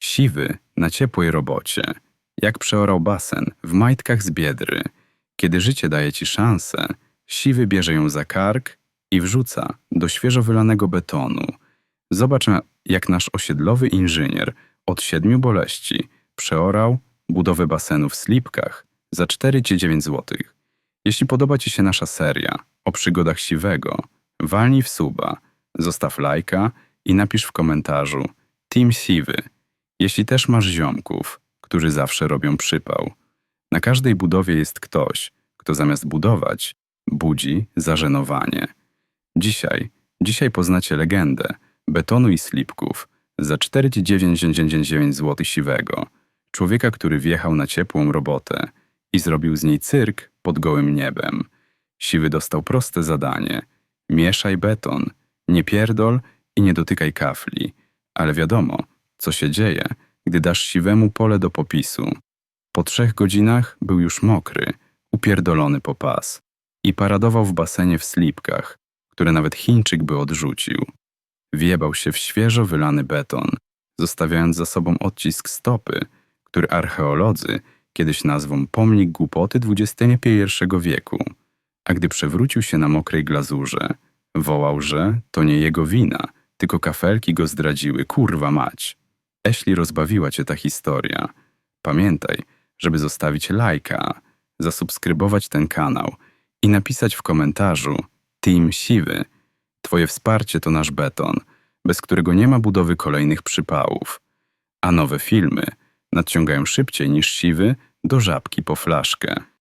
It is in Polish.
Siwy na ciepłej robocie, jak przeorał basen w majtkach z biedry. Kiedy życie daje ci szansę, siwy bierze ją za kark i wrzuca do świeżo wylanego betonu. Zobacz, jak nasz osiedlowy inżynier od siedmiu boleści przeorał budowę basenu w Slipkach za 4,9 zł. Jeśli podoba Ci się nasza seria o przygodach siwego, walnij w suba, zostaw lajka i napisz w komentarzu Team Siwy. Jeśli też masz ziomków, którzy zawsze robią przypał. Na każdej budowie jest ktoś, kto zamiast budować, budzi zażenowanie. Dzisiaj, dzisiaj poznacie legendę betonu i slipków za 4,999 zł siwego. Człowieka, który wjechał na ciepłą robotę i zrobił z niej cyrk pod gołym niebem. Siwy dostał proste zadanie. Mieszaj beton, nie pierdol i nie dotykaj kafli. Ale wiadomo, co się dzieje, gdy dasz siwemu pole do popisu. Po trzech godzinach był już mokry, upierdolony po pas i paradował w basenie w slipkach, które nawet Chińczyk by odrzucił. Wjebał się w świeżo wylany beton, zostawiając za sobą odcisk stopy, który archeolodzy kiedyś nazwą pomnik głupoty XXI wieku. A gdy przewrócił się na mokrej glazurze, wołał, że to nie jego wina, tylko kafelki go zdradziły, kurwa mać. Eśli rozbawiła cię ta historia, pamiętaj, żeby zostawić lajka, zasubskrybować ten kanał i napisać w komentarzu Team Siwy. Twoje wsparcie to nasz beton, bez którego nie ma budowy kolejnych przypałów. A nowe filmy nadciągają szybciej niż siwy do żabki po flaszkę.